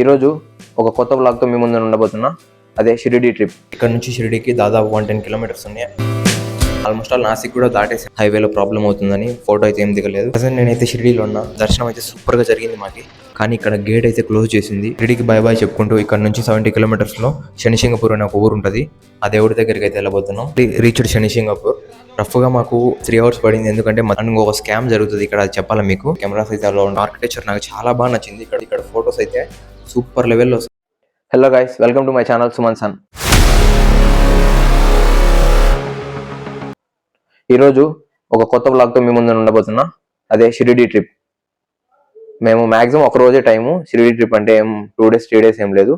ఈరోజు ఒక కొత్త బ్లాగ్తో మీ ముందు ఉండబోతున్నా. అదే షిరిడి ట్రిప్ ఇక్కడ నుంచి షిరిడికి దాదాపు వన్ టెన్ కిలోమీటర్స్ ఉన్నాయి. ఆల్మోస్ట్ ఆల్ నాసిక్ కూడా దాటేసి హైవేలో ప్రాబ్లం అవుతుందని ఫోటో అయితే ఏం దిగలేదు. ప్రజెంట్ నేనైతే షిరిడీలో ఉన్నా. దర్శనం అయితే సూపర్గా జరిగింది మాకి. కానీ ఇక్కడ గేట్ అయితే క్లోజ్ చేసింది. షిరిడికి బై బాయ్ చెప్పుకుంటూ ఇక్కడ నుంచి సెవెంటీ కిలోమీటర్స్లో శనిసింగపూర్ అనే ఒక ఊరు ఉంటుంది. ఆ దేవుడి దగ్గరికి అయితే వెళ్ళబోతున్నాం. రీచ్డ్ శనిసింగపూర్ రఫ్గా మాకు త్రీ అవర్స్ పడింది. ఎందుకంటే మనకు ఒక స్కామ్ జరుగుతుంది ఇక్కడ చెప్పాలి మీకు? కెమెరాస్ అయితే అలా ఆర్కిటెక్చర్ నాకు చాలా బాగా నచ్చింది. ఇక్కడ ఇక్కడ ఫొటోస్ అయితే సూపర్ లెవెల్లో hello guys welcome to my channel Suman sun ఈరోజు ఒక కొత్త బ్లాగ్తో మీ ముందు ఉండబోతున్నా. అదే షిరిడి ట్రిప్ మేము మ్యాక్సిమం ఒక రోజే టైము షిరిడి ట్రిప్ అంటే ఏం టూ డేస్ త్రీ డేస్ ఏం లేదు.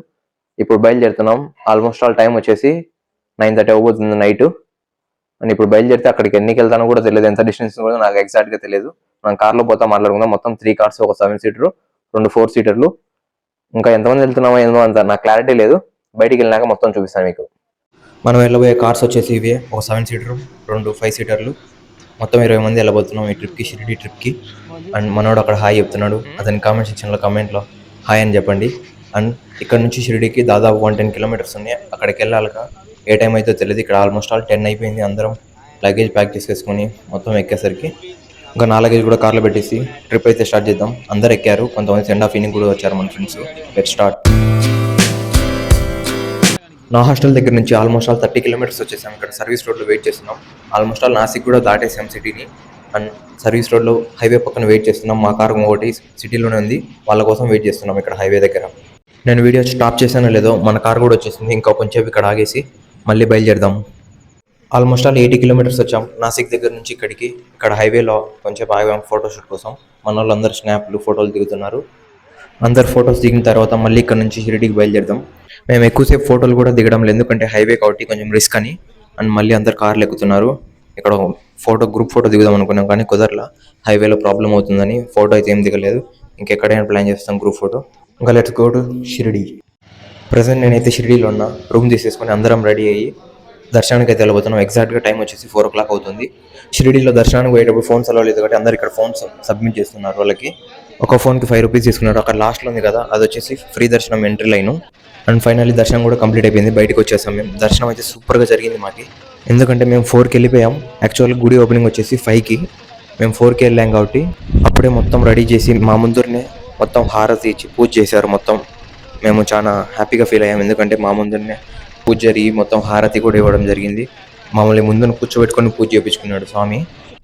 ఇప్పుడు బయలుదేరుతున్నాం. ఆల్మోస్ట్ ఆల్ టైం వచ్చేసి నైన్ థర్టీ అవ్వబోతుంది నైట్ అని ఇప్పుడు బయలుదేరితే అక్కడికి ఎన్నికి వెళ్తానో కూడా తెలియదు. ఎంత డిస్టెన్స్ కూడా నాకు ఎగ్జాక్ట్గా తెలియదు. మనం కార్లో పోతా మాట్లాడుకుందాం. మొత్తం త్రీ కార్స్ ఒక సెవెన్ సీటర్ రెండు ఫోర్ సీటర్లు ఇంకా ఎంతమంది వెళ్తున్నామో ఏందో అంత నాకు క్లారిటీ లేదు. బయటికి వెళ్ళినాక మొత్తం చూపిస్తాను మీకు. మనం వెళ్ళబోయే కార్స్ వచ్చేసి ఇవే. ఒక సెవెన్ సీటర్ రెండు ఫైవ్ సీటర్లు మొత్తం ఇరవై మంది వెళ్ళబోతున్నాం ఈ ట్రిప్కి షిరిడి ట్రిప్కి అండ్ మనోడు అక్కడ హాయ్ చెప్తున్నాడు. అతని కామెంట్ సెక్షన్లో కామెంట్లో హాయ్ అని చెప్పండి. అండ్ ఇక్కడ నుంచి షిరిడికి దాదాపు వన్ టెన్ కిలోమీటర్స్ ఉన్నాయి. అక్కడికి వెళ్ళాలక ఏ టైం అయితే తెలియదు ఇక్కడ ఆల్మోస్ట్ ఆల్ టెన్ అయిపోయింది. అందరం లగేజ్ ప్యాక్ చేసేసుకొని మొత్తం ఎక్కేసరికి ఇంకా నాలుగైదు కూడా కార్లో పెట్టేసి ట్రిప్ అయితే స్టార్ట్ చేద్దాం. అందరు ఎక్కారు. కొంతమంది సెండ్ ఆఫ్ ఈనింగ్ కూడా వచ్చారు మన ఫ్రెండ్స్ లెట్ స్టార్ట్ నా హాస్టల్ దగ్గర నుంచి ఆల్మోస్ట్ ఆల్ థర్టీ కిలోమీటర్స్ వచ్చేసాం. ఇక్కడ సర్వీస్ రోడ్లో వెయిట్ చేస్తున్నాం. ఆల్మోస్ట్ ఆల్ నాసిక్ కూడా దాటేసాం సిటీని అండ్ సర్వీస్ రోడ్లో హైవే పక్కన వెయిట్ చేస్తున్నాం. మా కారు ఒకటి సిటీలోనే ఉంది. వాళ్ళ కోసం వెయిట్ చేస్తున్నాం ఇక్కడ హైవే దగ్గర. నేను వీడియో స్టాప్ చేశానో లేదో మన కార్ కూడా వచ్చేసింది. ఇంకా కొంచెం ఇక్కడ ఆగేసి మళ్ళీ బయలుదేరదాం. ఆల్మోస్ట్ ఆల్ ఎయిటీ కిలోమీటర్స్ వచ్చాం. నాసిక్ దగ్గర నుంచి ఇక్కడికి. ఇక్కడ హైవేలో కొంచెం ఆగాం ఫోటోషూట్ కోసం. మన వాళ్ళందరూ స్నాప్లు ఫోటోలు దిగుతున్నారు. అందరు ఫొటోస్ దిగిన తర్వాత మళ్ళీ ఇక్కడ నుంచి షిరిడికి బయలుదేరదాం. మేము ఎక్కువసేపు ఫోటోలు కూడా దిగడం లేదు. ఎందుకంటే హైవే కాబట్టి కొంచెం రిస్క్ అని. అండ్ మళ్ళీ అందరు కార్లు ఎక్కుతున్నారు. ఇక్కడ ఫోటో గ్రూప్ ఫోటో దిగుదాం అనుకున్నాం కానీ కుదరలా. హైవేలో ప్రాబ్లం అవుతుందని ఫోటో అయితే ఏం దిగలేదు. ఇంకెక్కడైనా ప్లాన్ చేస్తాం గ్రూప్ ఫోటో. ఇంకా let's go to Shirdi. Present నేనైతే షిరిడీలో ఉన్నా. రూమ్ తీసేసుకొని అందరం రెడీ అయ్యి దర్శనానికి అయితే వెళ్ళబోతున్నాం ఎగ్జాక్ట్గా టైం వచ్చేసి ఫోర్ ఓ క్లాక్ అవుతుంది. షిరిడీలో దర్శనానికి పోయేటప్పుడు ఫోన్స్ అలా లేదు కాబట్టి అందరు ఇక్కడ ఫోన్స్ సబ్మిట్ చేస్తున్నారు వాళ్ళకి. ఒక ఫోన్కి ఫైవ్ రూపీస్ తీసుకున్నారు. అక్కడ లాస్ట్లో ఉంది కదా అది వచ్చేసి ఫ్రీ దర్శనం ఎంట్రీ లైన్ అండ్ ఫైనల్లీ దర్శనం కూడా కంప్లీట్ అయిపోయింది. బయటకు వచ్చేసాం మేము. దర్శనం అయితే సూపర్గా జరిగింది మాకి. ఎందుకంటే మేము ఫోర్కి వెళ్ళిపోయాం. యాక్చువల్గా గుడి ఓపెనింగ్ వచ్చేసి ఫైవ్కి మేము ఫోర్కి వెళ్ళాం కాబట్టి అప్పుడే మొత్తం రెడీ చేసి మా ముందునే మొత్తం హారతి ఇచ్చి పూజ చేశారు మొత్తం. మేము చాలా హ్యాపీగా ఫీల్ అయ్యాం. ఎందుకంటే మా ముందునే పూజ జరిగి మొత్తం హారతి కూడా ఇవ్వడం జరిగింది. మమ్మల్ని ముందున కూర్చోబెట్టుకొని పూజ చేయించుకున్నాడు స్వామి.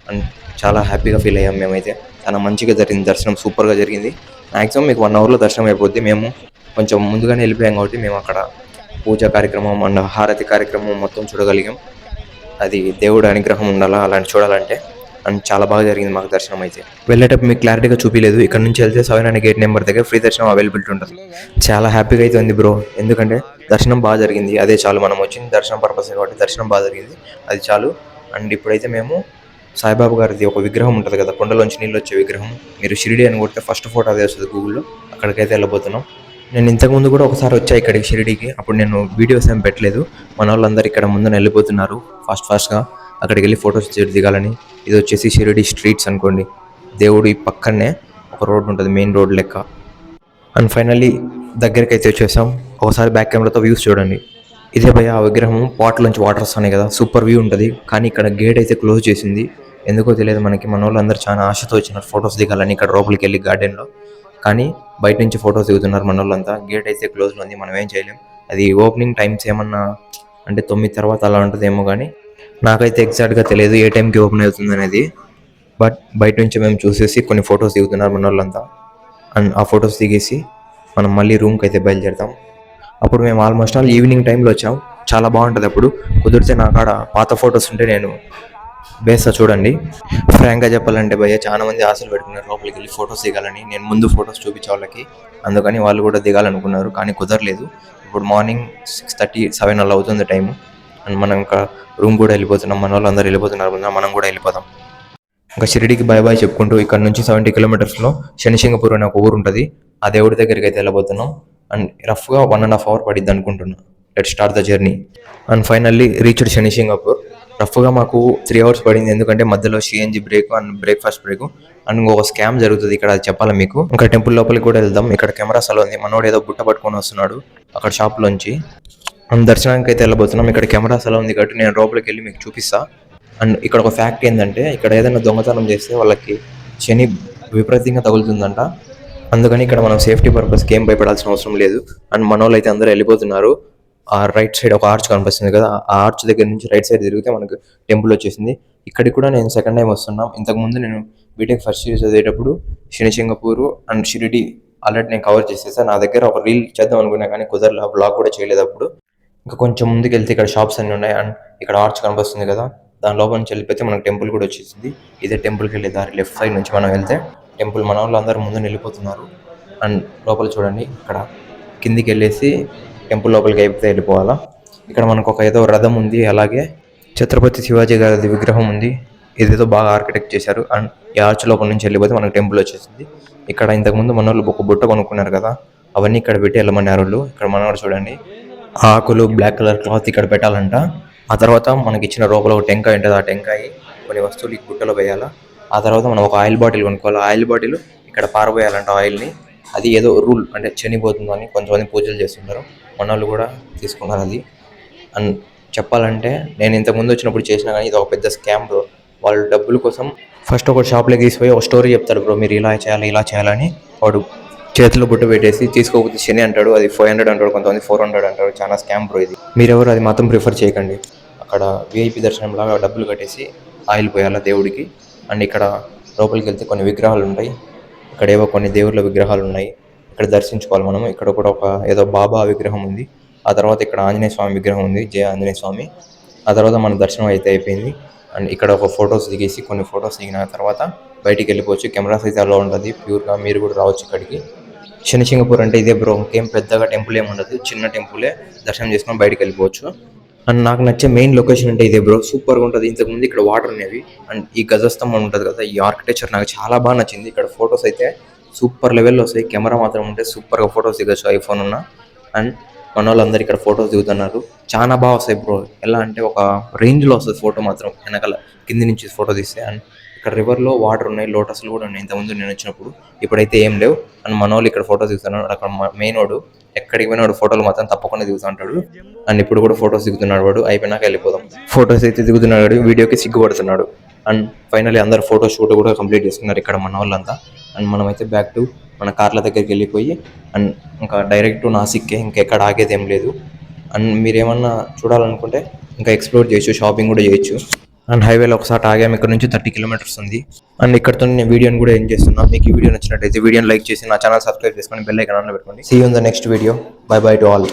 అండ్ చాలా హ్యాపీగా ఫీల్ అయ్యాం మేమైతే. చాలా మంచిగా జరిగింది. దర్శనం సూపర్గా జరిగింది. మ్యాక్సిమం మీకు వన్ అవర్లో దర్శనం అయిపోద్ది. మేము కొంచెం ముందుగానే వెళ్ళిపోయాం కాబట్టి మేము అక్కడ పూజ కార్యక్రమం అండ్ హారతి కార్యక్రమం మొత్తం చూడగలిగాం. అది దేవుడు అనుగ్రహం ఉండాలా? అలాంటి చూడాలంటే అండ్ చాలా బాగా జరిగింది మాకు దర్శనం అయితే. వెళ్ళేటప్పుడు మీకు క్లారిటీగా చూపించలేదు ఇక్కడ నుంచి వెళ్తే సెవెన్ అనే గేట్ నెంబర్ దగ్గర ఫ్రీ దర్శనం అవైలబిలిటీ ఉంటుంది. చాలా హ్యాపీగా అయితే ఉంది బ్రో ఎందుకంటే దర్శనం బాగా జరిగింది. అదే చాలు మనం వచ్చింది దర్శనం పర్పస్ కాబట్టి దర్శనం బాగా జరిగింది. అది చాలు. అండ్ ఇప్పుడైతే మేము సాయిబాబా గారిది ఒక విగ్రహం ఉంటుంది కదా కొండలోంచి నీళ్ళు వచ్చే విగ్రహం. మీరు షిరిడి అని కొడితే ఫస్ట్ ఫోటో అదే వస్తుంది గూగుల్లో అక్కడికైతే వెళ్ళబోతున్నాం. నేను ఇంతకుముందు కూడా ఒకసారి వచ్చా ఇక్కడికి షిరిడికి. అప్పుడు నేను వీడియోస్ ఏం పెట్టలేదు. మన వాళ్ళందరూ ఇక్కడ ముందు వెళ్ళిపోతున్నారు. ఫాస్ట్ ఫాస్ట్గా అక్కడికి వెళ్ళి ఫొటోస్ దిగాలని. ఇది వచ్చేసి షిరిడి స్ట్రీట్స్ అనుకోండి. దేవుడి పక్కనే ఒక రోడ్ ఉంటుంది మెయిన్ రోడ్ లెక్క. అండ్ ఫైనల్లీ దగ్గరికి అయితే వచ్చేసాం. ఒకసారి బ్యాక్ కెమెరాతో వ్యూస్ చూడండి. ఇదే భయ ఆ విగ్రహం వాటర్ నుంచి వాటర్ వస్తున్నాయి కదా. సూపర్ వ్యూ ఉంటుంది. కానీ ఇక్కడ గేట్ అయితే క్లోజ్ చేసింది. ఎందుకో తెలియదు మనకి. మన వాళ్ళందరూ చాలా ఆశతో వచ్చినారు ఫొటోస్ దిగాలని ఇక్కడ లోపలికి వెళ్ళి గార్డెన్లో కానీ బయట నుంచి ఫొటోస్ దిగుతున్నారు మన వాళ్ళంతా గేట్ అయితే క్లోజ్లో ఉంది. మనం ఏం చేయలేం. అది ఓపెనింగ్ టైమ్స్ ఏమన్నా అంటే తొమ్మిది తర్వాత అలా ఉంటుందేమో కానీ నాకైతే ఎగ్జాక్ట్గా తెలియదు ఏ టైంకి ఓపెన్ అవుతుంది అనేది. బట్ బయట నుంచి మేము చూసేసి కొన్ని ఫొటోస్ దిగుతున్నారు మన వాళ్ళంతా. అండ్ ఆ ఫొటోస్ దిగేసి మనం మళ్ళీ రూమ్కి అయితే బయలుదేరుతాం. అప్పుడు మేము ఆల్మోస్ట్ ఆల్ ఈవినింగ్ టైంలో వచ్చాం. చాలా బాగుంటుంది అప్పుడు. కుదిరితే నా కాడ పాత ఫొటోస్ ఉంటే నేను బేస్తా చూడండి. ఫ్రాంక్గా చెప్పాలంటే భయ్య చాలా మంది ఆశలు పెట్టుకున్నారు లోపలికి వెళ్ళి ఫొటోస్ దిగాలని. నేను ముందు ఫొటోస్ చూపించే వాళ్ళకి. అందుకని వాళ్ళు కూడా దిగాలనుకున్నారు. కానీ కుదరలేదు. ఇప్పుడు మార్నింగ్ సిక్స్ థర్టీ సెవెన్ అలా అవుతుంది టైము అండ్ మనం ఇంకా రూమ్ కూడా వెళ్ళిపోతున్నాం. మన వాళ్ళు అందరూ వెళ్ళిపోతున్నారు మనం కూడా వెళ్ళిపోతాం ఇంకా షిరిడికి బాయ్ బాయ్ చెప్పుకుంటూ ఇక్కడ నుంచి సెవెంటీ కిలోమీటర్స్లో శనిసింగపూర్ అనే ఒక ఊరు ఉంటుంది. ఆ దేవుడి దగ్గరికి అయితే వెళ్ళబోతున్నాం. అండ్ రఫ్గా వన్ అండ్ హాఫ్ అవర్ పడిద్ది అనుకుంటున్నా. Let start the journey and finally reached Shani Shingnapur రఫ్గా మాకు త్రీ అవర్స్ పడింది. ఎందుకంటే మధ్యలో CNG break and breakfast break and ఇంకొక స్కామ్ జరుగుతుంది ఇక్కడ అది చెప్పాలి మీకు? ఇంకా టెంపుల్ లోపలికి కూడా వెళ్దాం. ఇక్కడ కెమెరాస్ అలా ఉంది. మనోడు ఏదో బుట్ట పట్టుకొని వస్తున్నాడు. అక్కడ షాప్ లోంచి. దర్శనానికి అయితే వెళ్ళబోతున్నాం. ఇక్కడ కెమెరాస్ అలా ఉంది కాబట్టి నేను లోపలికి వెళ్ళి మీకు చూపిస్తా. అండ్ ఇక్కడ ఒక ఫ్యాక్ట్ ఏంటంటే ఇక్కడ ఏదైనా దొంగతనం చేస్తే వాళ్ళకి శని విపరీతంగా తగులుతుందంట. అందుకని ఇక్కడ మనం సేఫ్టీ పర్పస్కి ఏం భయపడాల్సిన అవసరం లేదు. అండ్ మన వాళ్ళు అయితే అందరూ వెళ్ళిపోతున్నారు. ఆ రైట్ సైడ్ ఒక ఆర్చ్ కనిపిస్తుంది కదా ఆ ఆర్చ్ దగ్గర నుంచి రైట్ సైడ్ తిరిగితే మనకు టెంపుల్ వచ్చేసింది. ఇక్కడికి కూడా నేను సెకండ్ టైం వస్తున్నాం. ఇంతకుముందు నేను బీటెక్ ఫస్ట్ ఇయర్ చదివేటప్పుడు శనిసింగపూర్ అండ్ షిరిడి ఆల్రెడీ నేను కవర్ చేసేసా. నా దగ్గర ఒక రీల్ చేద్దాం అనుకున్నా కానీ కుదరలే బ్లాగ్ కూడా చేయలేదు అప్పుడు. ఇంకా కొంచెం ముందుకు వెళ్తే ఇక్కడ షాప్స్ అన్ని ఉన్నాయి అండ్ ఇక్కడ ఆర్చ్ కనిపిస్తుంది కదా. దాని లోపల నుంచి వెళ్ళిపోతే మనకు టెంపుల్ కూడా వచ్చేసింది. ఇదే టెంపుల్కి వెళ్ళే దారి లెఫ్ట్ సైడ్ నుంచి మనం వెళ్తే టెంపుల్ మన వాళ్ళు అందరూ ముందు వెళ్ళిపోతున్నారు అండ్ లోపల చూడండి ఇక్కడ కిందికి వెళ్ళేసి టెంపుల్ లోపలికి అయిపోతే వెళ్ళిపోవాలా. ఇక్కడ మనకు ఒక ఏదో రథం ఉంది అలాగే ఛత్రపతి శివాజీ గారి విగ్రహం ఉంది. ఇదేదో బాగా ఆర్కిటెక్ట్ చేశారు. అండ్ ఈ ఆర్చ్ లోపల నుంచి వెళ్ళిపోతే మనకు టెంపుల్ వచ్చేసింది. ఇక్కడ ఇంతకుముందు మన వాళ్ళు ఒక బుట్ట కొనుక్కున్నారు కదా అవన్నీ ఇక్కడ పెట్టి వెళ్ళమన్నారు ఇక్కడ మనవాడు చూడండి ఆకులు బ్లాక్ కలర్ క్లాత్ ఇక్కడ పెట్టాలంట. ఆ తర్వాత మనకి ఇచ్చిన లోపల ఒక టెంకాయ ఉంటుంది. ఆ టెంకాయ కొన్ని వస్తువులు ఈ గుట్టలో వేయాలా. ఆ తర్వాత మనం ఒక ఆయిల్ బాటిల్ కొనుక్కోవాలి. ఆయిల్ బాటిల్ ఇక్కడ పారబోయాలంట ఆయిల్ని అది ఏదో రూల్ అంటే చనిపోతుందని కొంతమంది పూజలు చేస్తుంటారు. మన వాళ్ళు కూడా తీసుకున్నారు అది. అండ్ చెప్పాలంటే నేను ఇంతకు ముందు వచ్చినప్పుడు చేసినా కానీ ఇది ఒక పెద్ద స్కామ్ బ్రో వాళ్ళు డబ్బుల కోసం ఫస్ట్ ఒక షాప్లోకి తీసిపోయి ఒక స్టోరీ చెప్తారు బ్రో మీరు ఇలా చేయాలి ఇలా చేయాలని వాడు చేతిలో బుట్ట పెట్టేసి తీసుకోకపోతే శని అంటాడు అది ఫైవ్ హండ్రెడ్ అంటాడు కొంతమంది ఫోర్ హండ్రెడ్ అంటాడు చాలా స్కామ్ బ్రో ఇది. మీరెవరు అది మాత్రం ప్రిఫర్ చేయకండి. అక్కడ విఐపి దర్శనం లాగా డబ్బులు కట్టేసి ఆయిల్ పోయాలా దేవుడికి. అండ్ ఇక్కడ లోపలికి వెళ్తే కొన్ని విగ్రహాలు ఉంటాయి. ఇక్కడ ఏవో కొన్ని దేవుళ్ళ విగ్రహాలు ఉన్నాయి. ఇక్కడ దర్శించుకోవాలి మనం ఇక్కడ కూడా ఒక ఏదో బాబా విగ్రహం ఉంది. ఆ తర్వాత ఇక్కడ ఆంజనేయ స్వామి విగ్రహం ఉంది. జయ ఆంజనేయ స్వామి. ఆ తర్వాత మన దర్శనం అయితే అయిపోయింది. అండ్ ఇక్కడ ఒక ఫొటోస్ దిగేసి కొన్ని ఫొటోస్ దిగిన తర్వాత బయటికి వెళ్ళిపోవచ్చు. కెమెరాస్ అయితే అలా ఉంటుంది. ప్యూర్గా మీరు కూడా రావచ్చు ఇక్కడికి. శనిసింగపూర్ అంటే ఇదే బ్రో. ఇంకేం పెద్దగా టెంపుల్ ఏమి ఉండదు. చిన్న టెంపులే దర్శనం చేసుకొని బయటకు వెళ్ళిపోవచ్చు. అండ్ నాకు నచ్చే మెయిన్ లొకేషన్ అంటే ఇదే బ్రో. సూపర్గా ఉంటుంది. ఇంతకుముందు ఇక్కడ వాటర్ అనేవి అండ్ ఈ గజస్తంభం ఉంటుంది కదా ఈ ఆర్కిటెక్చర్ నాకు చాలా బాగా నచ్చింది. ఇక్కడ ఫొటోస్ అయితే సూపర్ లెవెల్లో వస్తాయి. కెమెరా మాత్రం ఉంటే సూపర్గా ఫొటోస్ దిగచ్చు ఐఫోన్ ఉన్న. అండ్ మన వాళ్ళందరూ ఇక్కడ ఫొటోస్ దిగుతున్నారు. చాలా బాగా వస్తాయి బ్రో. ఎలా అంటే ఒక రేంజ్లో వస్తుంది ఫోటో మాత్రం వెనకాల కింది నుంచి ఫోటో తీస్తే. అండ్ ఇక్కడ రివర్లో వాటర్ ఉన్నాయి లోటస్లు కూడా ఉన్నాయి. ఇంతకుముందు నేను వచ్చినప్పుడు ఇప్పుడైతే ఏం లేవు. అండ్ మనోళ్ళు ఇక్కడ ఫోటోస్ దిగుతున్నాడు అక్కడ మెయిన్ వాడు ఎక్కడికి పోయినా వాడు ఫోటోలు మాత్రం తప్పకుండా దిగుతుంటాడు అండ్ ఇప్పుడు కూడా ఫోటోస్ దిగుతున్నాడు వాడు. అయిపోయినాక వెళ్ళిపోదాం. ఫొటోస్ అయితే దిగుతున్నాడు వీడియోకి సిగ్గుపడుతున్నాడు. అండ్ ఫైనల్లీ అందరు ఫోటో షూట్ కూడా కంప్లీట్ చేసుకున్నారు ఇక్కడ మన వాళ్ళంతా. అండ్ మనమైతే బ్యాక్ టు మన కార్ల దగ్గరికి వెళ్ళిపోయి అండ్ ఇంకా డైరెక్ట్ టు నాసిక్కే ఇంకెక్కడ ఆగేది ఏం లేదు. అండ్ మీరేమన్నా చూడాలనుకుంటే ఇంకా ఎక్స్ప్లోర్ చేయొచ్చు షాపింగ్ కూడా చేయొచ్చు. అండ్ హైవేలో ఒకసారి ఆగాము. ఇక్కడ నుంచి థర్టీ కిలోమీటర్స్ ఉంది. అండ్ ఇక్కడతో నేను వీడియోని కూడా ఏం చేస్తున్నాను మీకు ఈ వీడియో నచ్చినట్టయితే వీడియోని లైక్ చేసి నా ఛానల్ సబ్స్క్రైబ్ చేసుకొని బెల్ ఐకాన్ పెట్టుకోండి. See in the next video bye bye to all